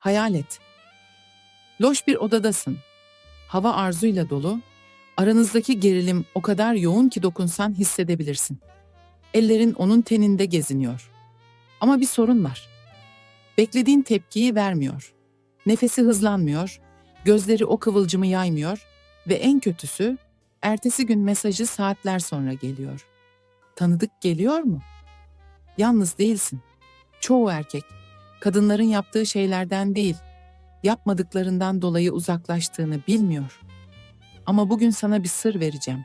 Hayal et. Loş bir odadasın. Hava arzuyla dolu. Aranızdaki gerilim o kadar yoğun ki dokunsan hissedebilirsin. Ellerin onun teninde geziniyor. Ama bir sorun var. Beklediğin tepkiyi vermiyor. Nefesi hızlanmıyor, gözleri o kıvılcımı yaymıyor ve en kötüsü ertesi gün mesajı saatler sonra geliyor. Tanıdık geliyor mu? Yalnız değilsin. Çoğu erkek kadınların yaptığı şeylerden değil, yapmadıklarından dolayı uzaklaştığını bilmiyor. Ama bugün sana bir sır vereceğim.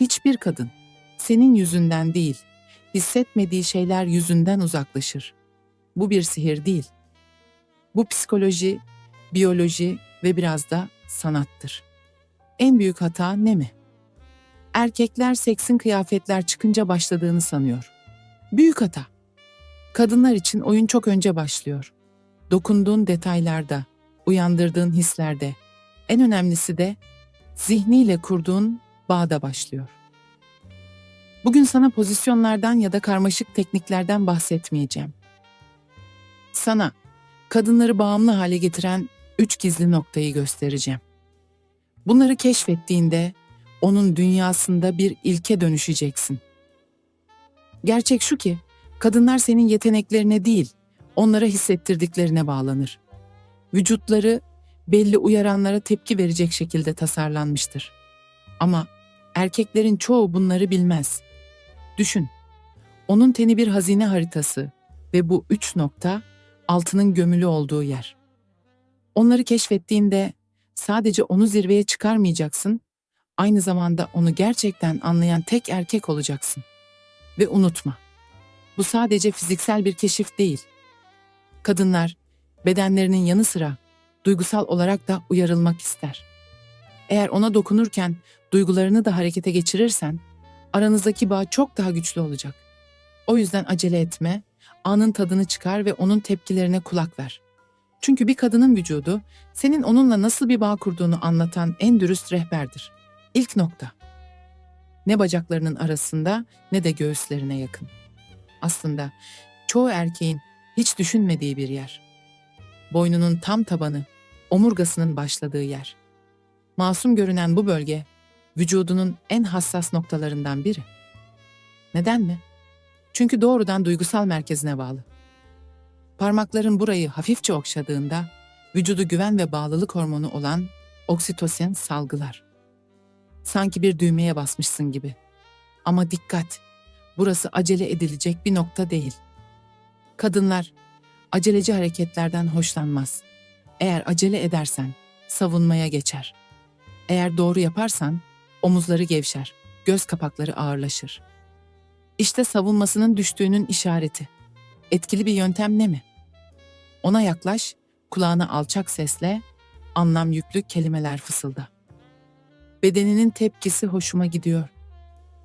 Hiçbir kadın senin yüzünden değil, hissetmediği şeyler yüzünden uzaklaşır. Bu bir sihir değil. Bu psikoloji, biyoloji ve biraz da sanattır. En büyük hata ne mi? Erkekler seksin kıyafetler çıkınca başladığını sanıyor. Büyük hata. Kadınlar için oyun çok önce başlıyor. Dokunduğun detaylarda, uyandırdığın hislerde, en önemlisi de zihniyle kurduğun bağda başlıyor. Bugün sana pozisyonlardan ya da karmaşık tekniklerden bahsetmeyeceğim. Sana kadınları bağımlı hale getiren üç gizli noktayı göstereceğim. Bunları keşfettiğinde onun dünyasında bir ilke dönüşeceksin. Gerçek şu ki kadınlar senin yeteneklerine değil, onlara hissettirdiklerine bağlanır. Vücutları belli uyaranlara tepki verecek şekilde tasarlanmıştır. Ama erkeklerin çoğu bunları bilmez. Düşün, onun teni bir hazine haritası ve bu üç nokta altının gömülü olduğu yer. Onları keşfettiğinde sadece onu zirveye çıkarmayacaksın, aynı zamanda onu gerçekten anlayan tek erkek olacaksın. Ve unutma, bu sadece fiziksel bir keşif değil. Kadınlar bedenlerinin yanı sıra duygusal olarak da uyarılmak ister. Eğer ona dokunurken duygularını da harekete geçirirsen, aranızdaki bağ çok daha güçlü olacak. O yüzden acele etme, anın tadını çıkar ve onun tepkilerine kulak ver. Çünkü bir kadının vücudu senin onunla nasıl bir bağ kurduğunu anlatan en dürüst rehberdir. İlk nokta. Ne bacaklarının arasında ne de göğüslerine yakın. Aslında çoğu erkeğin hiç düşünmediği bir yer. Boynunun tam tabanı, omurgasının başladığı yer. Masum görünen bu bölge vücudunun en hassas noktalarından biri. Neden mi? Çünkü doğrudan duygusal merkezine bağlı. Parmakların burayı hafifçe okşadığında vücudu güven ve bağlılık hormonu olan oksitosin salgılar. Sanki bir düğmeye basmışsın gibi. Ama dikkat, burası acele edilecek bir nokta değil. Kadınlar aceleci hareketlerden hoşlanmaz. Eğer acele edersen savunmaya geçer. Eğer doğru yaparsan omuzları gevşer, göz kapakları ağırlaşır. İşte savunmasının düştüğünün işareti. Etkili bir yöntem ne mi? Ona yaklaş, kulağına alçak sesle, anlam yüklü kelimeler fısılda. Bedeninin tepkisi hoşuma gidiyor.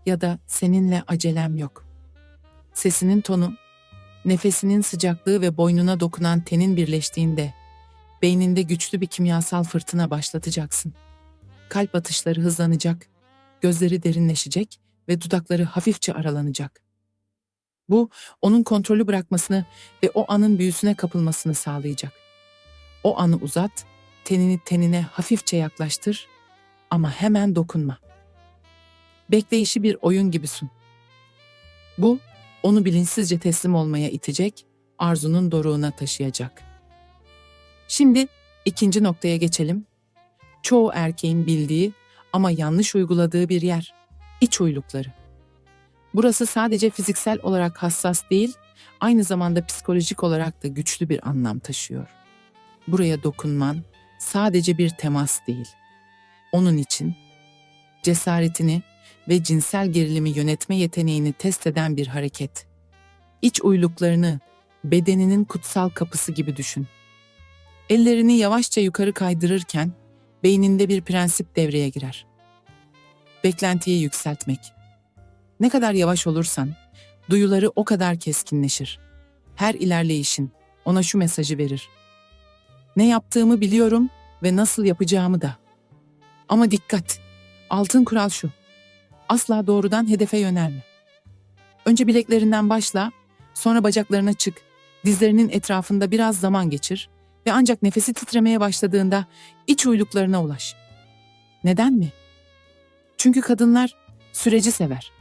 Ya da seninle acelem yok. Sesinin tonu, nefesinin sıcaklığı ve boynuna dokunan tenin birleştiğinde, beyninde güçlü bir kimyasal fırtına başlatacaksın. Kalp atışları hızlanacak, gözleri derinleşecek ve dudakları hafifçe aralanacak. Bu, onun kontrolü bırakmasını ve o anın büyüsüne kapılmasını sağlayacak. O anı uzat, tenini tenine hafifçe yaklaştır ama hemen dokunma. Bekleyişi bir oyun gibi sun. Bu, onu bilinçsizce teslim olmaya itecek, arzunun doruğuna taşıyacak. Şimdi ikinci noktaya geçelim. Çoğu erkeğin bildiği ama yanlış uyguladığı bir yer. İç uylukları. Burası sadece fiziksel olarak hassas değil, aynı zamanda psikolojik olarak da güçlü bir anlam taşıyor. Buraya dokunman sadece bir temas değil. Onun için cesaretini ve cinsel gerilimi yönetme yeteneğini test eden bir hareket. İç uyluklarını bedeninin kutsal kapısı gibi düşün. Ellerini yavaşça yukarı kaydırırken beyninde bir prensip devreye girer. Beklentiyi yükseltmek. Ne kadar yavaş olursan, duyuları o kadar keskinleşir. Her ilerleyişin ona şu mesajı verir. Ne yaptığımı biliyorum ve nasıl yapacağımı da. Ama dikkat, altın kural şu. Asla doğrudan hedefe yönelme. Önce bileklerinden başla, sonra bacaklarına çık, dizlerinin etrafında biraz zaman geçir Ve ancak nefesi titremeye başladığında iç uyluklarına ulaş. Neden mi? Çünkü kadınlar süreci sever.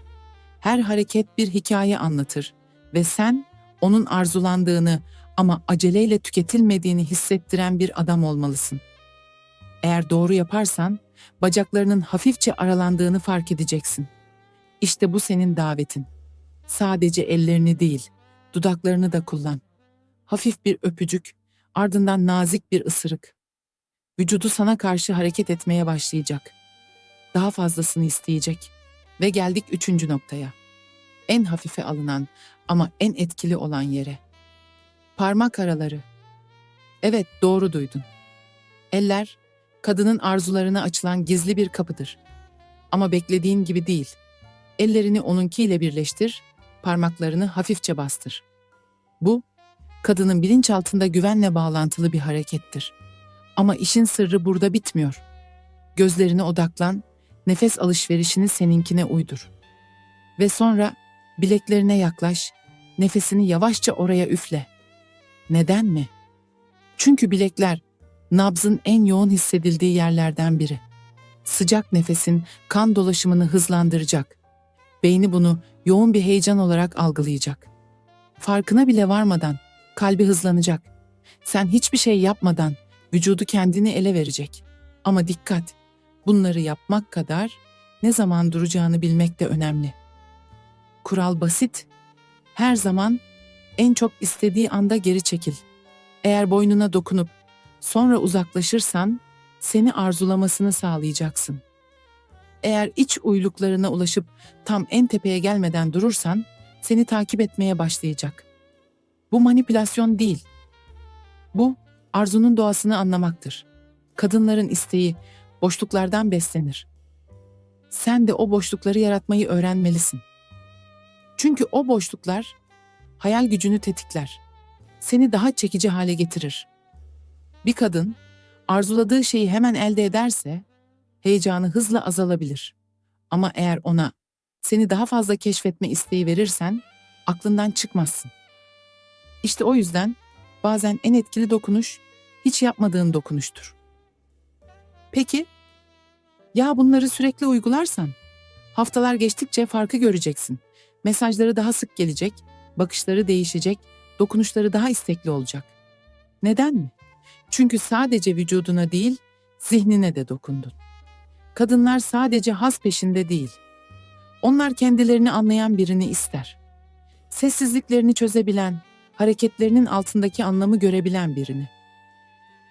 Her hareket bir hikaye anlatır ve sen onun arzulandığını ama aceleyle tüketilmediğini hissettiren bir adam olmalısın. Eğer doğru yaparsan bacaklarının hafifçe aralandığını fark edeceksin. İşte bu senin davetin. Sadece ellerini değil, dudaklarını da kullan. Hafif bir öpücük, ardından nazik bir ısırık. Vücudu sana karşı hareket etmeye başlayacak. Daha fazlasını isteyecek. Ve geldik üçüncü noktaya. En hafife alınan ama en etkili olan yere. Parmak araları. Evet, doğru duydun. Eller, kadının arzularına açılan gizli bir kapıdır. Ama beklediğin gibi değil. Ellerini onunkiyle birleştir, parmaklarını hafifçe bastır. Bu, kadının bilinçaltında güvenle bağlantılı bir harekettir. Ama işin sırrı burada bitmiyor. Gözlerine odaklan, nefes alışverişini seninkine uydur. Ve sonra bileklerine yaklaş, nefesini yavaşça oraya üfle. Neden mi? Çünkü bilekler nabzın en yoğun hissedildiği yerlerden biri. Sıcak nefesin kan dolaşımını hızlandıracak. Beyni bunu yoğun bir heyecan olarak algılayacak. Farkına bile varmadan kalbi hızlanacak. Sen hiçbir şey yapmadan vücudu kendini ele verecek. Ama dikkat, bunları yapmak kadar ne zaman duracağını bilmek de önemli. Kural basit. Her zaman en çok istediği anda geri çekil. Eğer boynuna dokunup sonra uzaklaşırsan seni arzulamasını sağlayacaksın. Eğer iç uyluklarına ulaşıp tam en tepeye gelmeden durursan seni takip etmeye başlayacak. Bu manipülasyon değil. Bu arzunun doğasını anlamaktır. Kadınların isteği boşluklardan beslenir. Sen de o boşlukları yaratmayı öğrenmelisin. Çünkü o boşluklar hayal gücünü tetikler. Seni daha çekici hale getirir. Bir kadın arzuladığı şeyi hemen elde ederse heyecanı hızla azalabilir. Ama eğer ona seni daha fazla keşfetme isteği verirsen aklından çıkmazsın. İşte o yüzden bazen en etkili dokunuş hiç yapmadığın dokunuştur. Peki ya bunları sürekli uygularsan haftalar geçtikçe farkı göreceksin. Mesajları daha sık gelecek, bakışları değişecek, dokunuşları daha istekli olacak. Neden mi? Çünkü sadece vücuduna değil, zihnine de dokundun. Kadınlar sadece haz peşinde değil. Onlar kendilerini anlayan birini ister. Sessizliklerini çözebilen, hareketlerinin altındaki anlamı görebilen birini.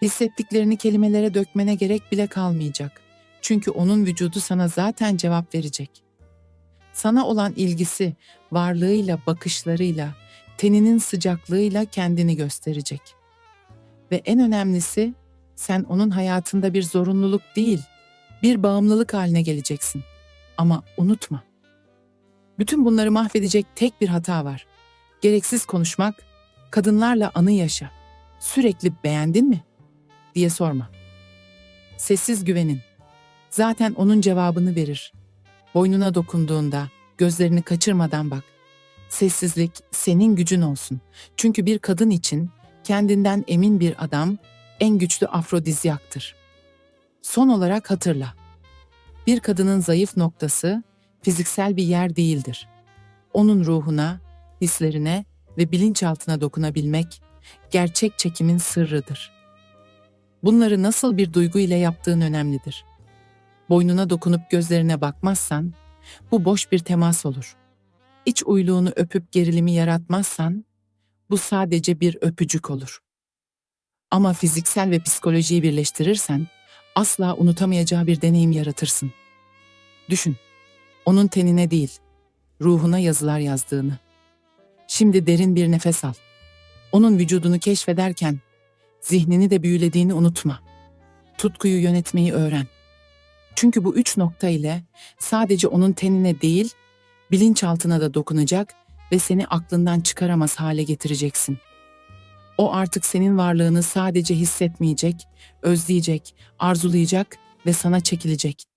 Hissettiklerini kelimelere dökmene gerek bile kalmayacak. Çünkü onun vücudu sana zaten cevap verecek. Sana olan ilgisi, varlığıyla, bakışlarıyla, teninin sıcaklığıyla kendini gösterecek. Ve en önemlisi, sen onun hayatında bir zorunluluk değil, bir bağımlılık haline geleceksin. Ama unutma. Bütün bunları mahvedecek tek bir hata var. Gereksiz konuşmak, kadınlarla anı yaşa. Sürekli beğendin mi? diye sorma. Sessiz güvenin. Zaten onun cevabını verir. Boynuna dokunduğunda gözlerini kaçırmadan bak. Sessizlik senin gücün olsun. Çünkü bir kadın için kendinden emin bir adam en güçlü afrodizyaktır. Son olarak hatırla. Bir kadının zayıf noktası fiziksel bir yer değildir. Onun ruhuna, hislerine ve bilinçaltına dokunabilmek gerçek çekimin sırrıdır. Bunları nasıl bir duygu ile yaptığın önemlidir. Boynuna dokunup gözlerine bakmazsan bu boş bir temas olur. İç uyluğunu öpüp gerilimi yaratmazsan bu sadece bir öpücük olur. Ama fiziksel ve psikolojiyi birleştirirsen asla unutamayacağı bir deneyim yaratırsın. Düşün, onun tenine değil, ruhuna yazılar yazdığını. Şimdi derin bir nefes al. Onun vücudunu keşfederken zihnini de büyülediğini unutma. Tutkuyu yönetmeyi öğren. Çünkü bu üç nokta ile sadece onun tenine değil, bilinçaltına da dokunacak ve seni aklından çıkaramaz hale getireceksin. O artık senin varlığını sadece hissetmeyecek, özleyecek, arzulayacak ve sana çekilecek.